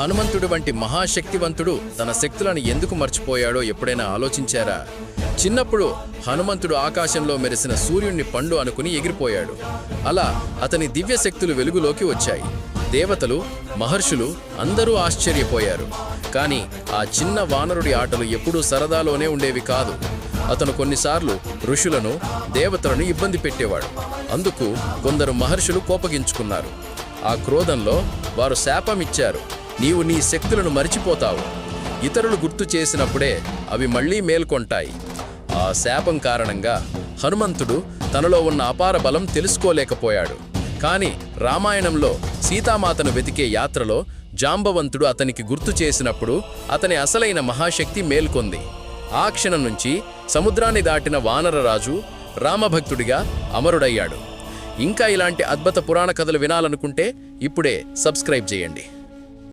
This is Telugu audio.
హనుమంతుడు వంటి మహాశక్తివంతుడు తన శక్తులను ఎందుకు మర్చిపోయాడో ఎప్పుడైనా ఆలోచించారా? చిన్నప్పుడు హనుమంతుడు ఆకాశంలో మెరిసిన సూర్యుణ్ణి పండు అనుకుని ఎగిరిపోయాడు. అలా అతని దివ్య శక్తులు వెలుగులోకి వచ్చాయి. దేవతలు మహర్షులు అందరూ ఆశ్చర్యపోయారు. కానీ ఆ చిన్న వానరుడి ఆటలు ఎప్పుడూ సరదాలోనే ఉండేవి కాదు. అతను కొన్నిసార్లు ఋషులను దేవతలను ఇబ్బంది పెట్టేవాడు. అందుకు కొందరు మహర్షులు కోపగించుకున్నారు. ఆ క్రోధంలో వారు శాపమిచ్చారు. నీవు నీ శక్తులను మరిచిపోతావు. ఇతరులు గుర్తు చేసినప్పుడే అవి మళ్ళీ మేల్కొంటాయి. ఆ శాపం కారణంగా హనుమంతుడు తనలో ఉన్న అపార బలం తెలుసుకోలేకపోయాడు. కానీ రామాయణంలో సీతామాతను వెతికే యాత్రలో జాంబవంతుడు అతనికి గుర్తు చేసినప్పుడు అతని అసలైన మహాశక్తి మేల్కొంది. ఆ క్షణం నుంచి సముద్రాన్ని దాటిన వానరరాజు రామభక్తుడిగా అమరుడయ్యాడు. ఇంకా ఇలాంటి అద్భుత పురాణ కథలు వినాలనుకుంటే ఇప్పుడే సబ్స్క్రైబ్ చేయండి.